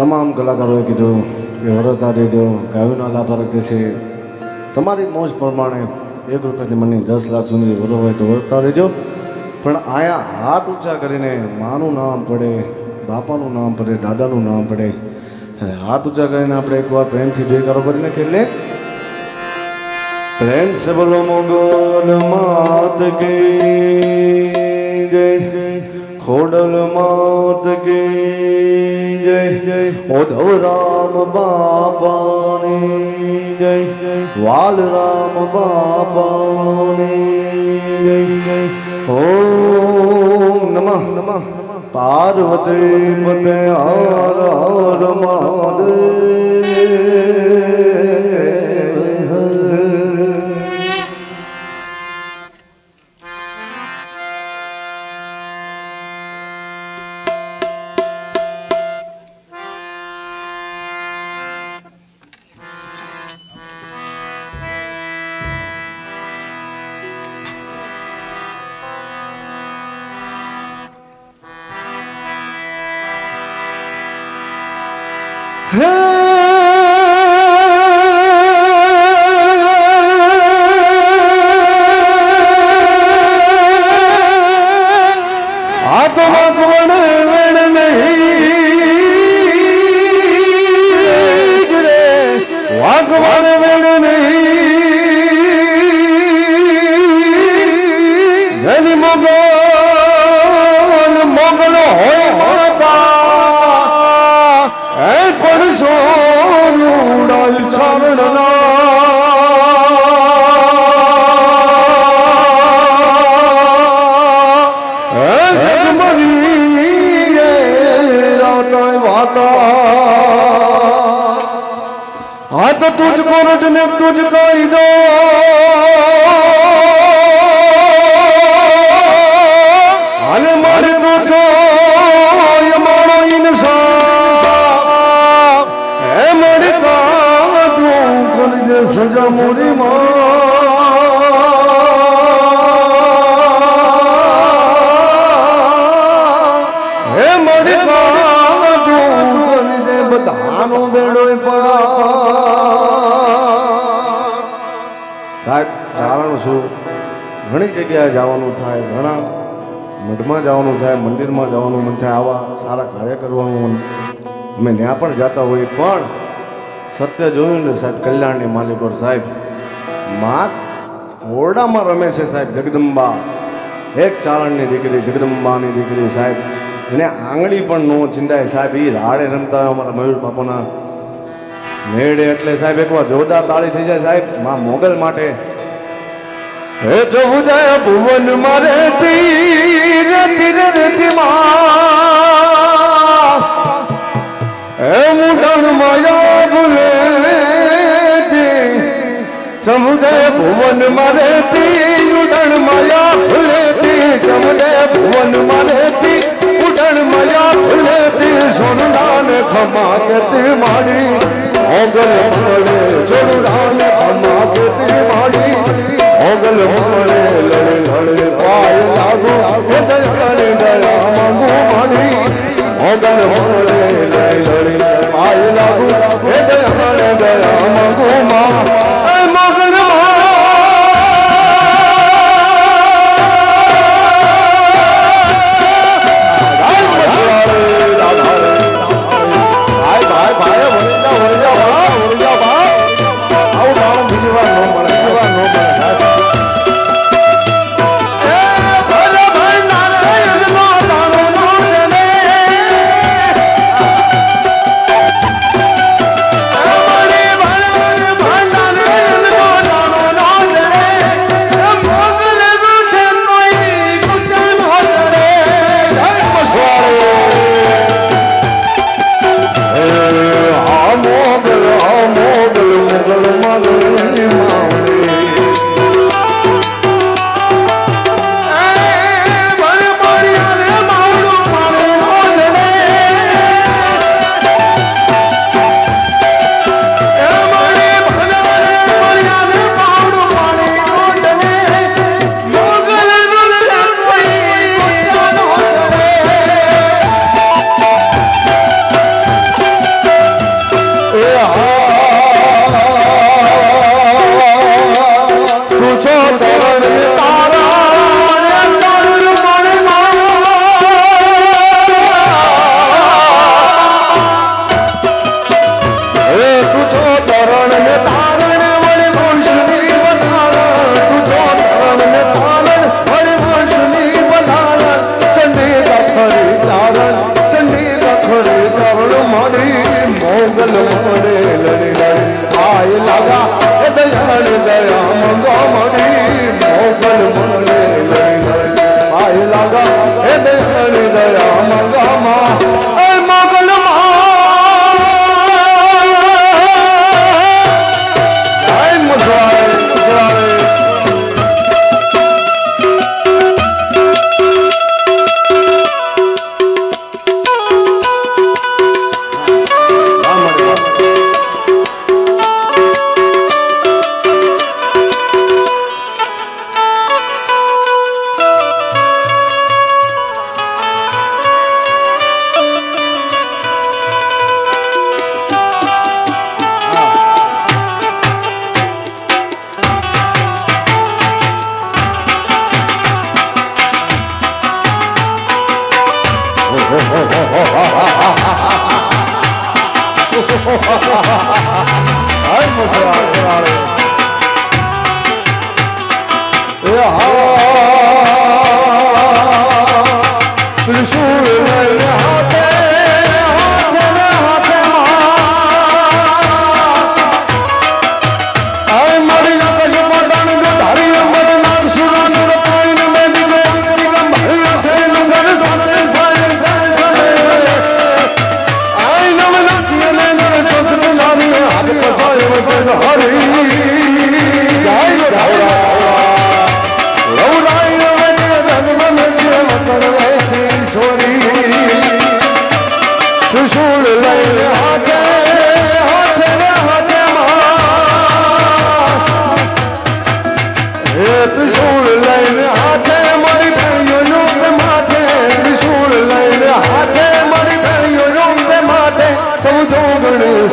તમામ કલાકારોએ કીધું કે વરતા દેજો ગાયુના લાભ રાખે છે તમારી મોજ પ્રમાણે એક રૂપિયાની મને દસ લાખ સુધી વરો હોય તો વરતા દેજો પણ આયા હાથ ઊંચા કરીને માનું નામ પડે, બાપાનું નામ પડે, દાદાનું નામ પડે. અને હાથ ઊંચા કરીને આપણે એકવાર પ્રેમથી જયકારો કરો કરીને કેટલે પ્રેમ સે બોલો મોગલ માત કી જય. ખોડલ માત કી જય ઉધવ રામ બાપાની જય વાલ રામ બાપાની જય. ઓમ નમઃ નમઃ. પાર્વતી પતે હર હર મહાદેવ. Hey! ને તુજ કહી દો હાલે મારે તો છો મારો ઇન્સાફ હે મારે દે સજા મોરી માં હે બધાનો બેડો સાહેબ ચારણ છું. ઘણી જગ્યાએ જવાનું થાય, ઘણા મઠમાં જવાનું થાય, મંદિરમાં જવાનું મન થાય, આવા સારા કાર્ય કરવાનું મન અમે ત્યાં પણ જતા હોઈએ, પણ સત્ય જોયું ને સાહેબ, કલ્યાણની માલિકોર સાહેબમાં ઓરડામાં રમે છે સાહેબ જગદંબા. એક ચારણની દીકરી, જગદંબાની દીકરી સાહેબ. એને આંગળી પણ નો ચિંતાય સાહેબ એ રાડે રમતા અમારા મયુર બાપાના મેળે એટલે સાહેબ એકવાર જોરદાર તાળી થઈ જાય સાહેબ, માં મોગલ માટે. હે ચૌદય ભુવન મારે તીર તીર રતી હે મુડણ માયા ભૂલે ચમુદય ભુવન મારે તી ઉડણ માયા Adams. તું છો ચરણ ને Vamos lá, galera. E a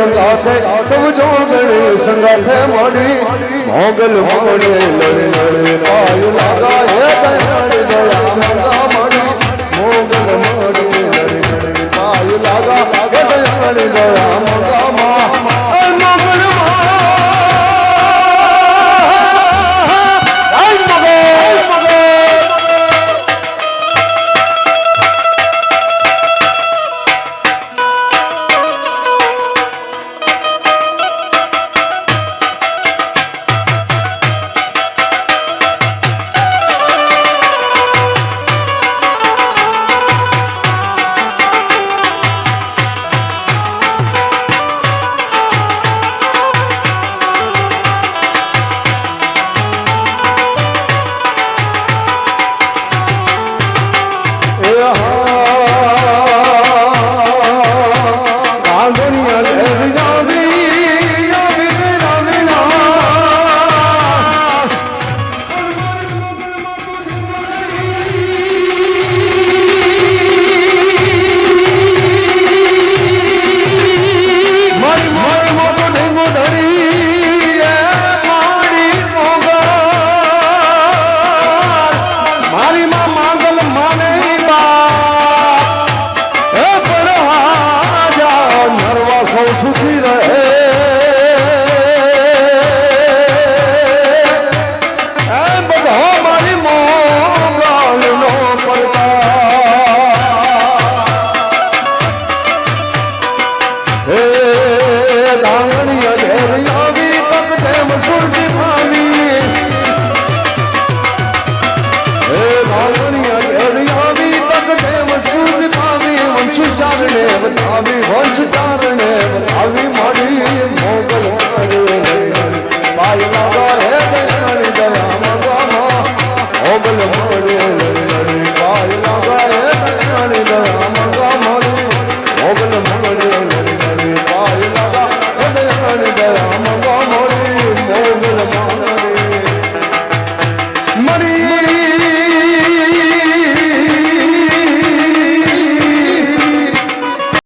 સંગાથે તમ જોગણે સંગાથે મળી મોગલ મોડે લડે લડે પાયુ લાગાય દયાળ દયા મંગા મળી મોગલ મોડે લડે લડે પાયુ લાગા દયાળ દયા